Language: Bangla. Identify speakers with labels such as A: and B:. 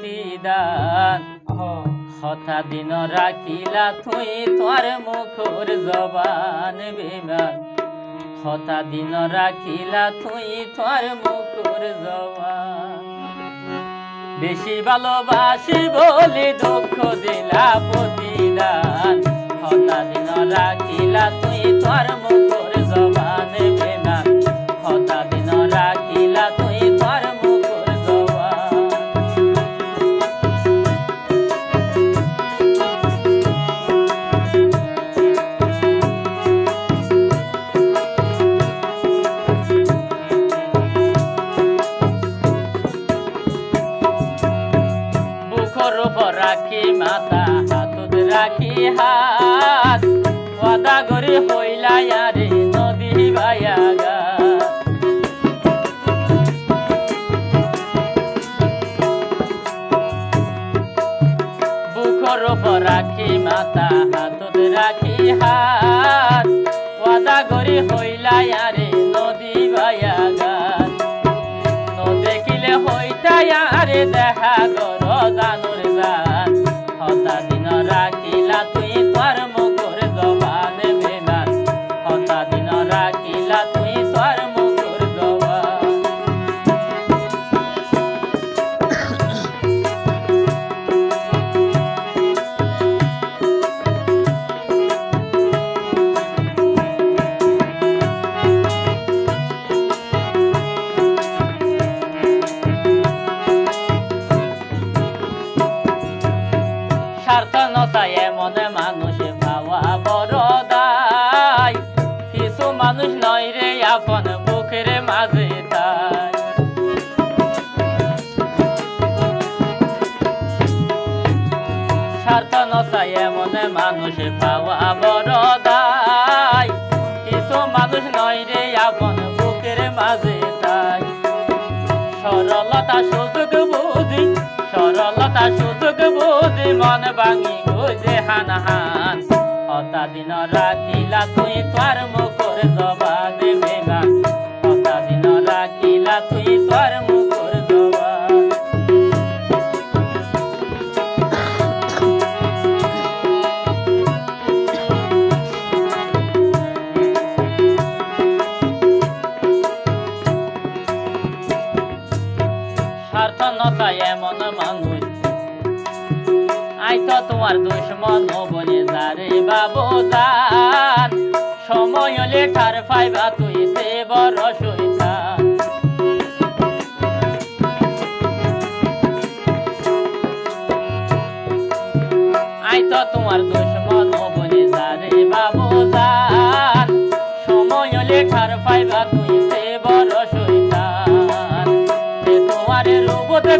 A: প্রতিদান হতা দিন রাখিলা তুই তোর মুখর জবান বিমান। হতা দিন রাখিলা তুই তোর মুখর জবান। বেশি ভালোবাসি বলি দুঃখ দিলা প্রতিদান। হতা দিন রাখিলা তুই তোর রাখি মাথা, হাতত রাখি হাত। ওয়াদা করে হইলা আরে নদী গা। বুকর রাখি মাথা, হাতত রাখি হাত। ওয়াদা করে হইলা আরে নদী গান ন দেখিলে হইতাই আরে দেখা গর জানুর স্বার্থ নতায় এমন মানুষ পাওয়া বড় দায় কিছু মানুষ নয় রে আপন বুকের মাঝে তাই। স্বার্থ নতায় এমন মানুষ পাওয়া বড় দায়। কিছু মানুষ নয় রে আপন বুকের মাঝে তাই। সরলতা সুযোগ বুঝি, সরলতা সুযোগ মন ভাঙি গুজে হান হান হতা দিন রাখিলা তুই তোর মুখর জবান। তো তোমার দুশ্মন বনে যারে বাবু জান সময় হলে ঠার পাইবা তুই সে বড় শৈতান আই তো তোমার দুশ্মন বনে যারে সময় তুই সে বড় শৈতান তোমার রূপতে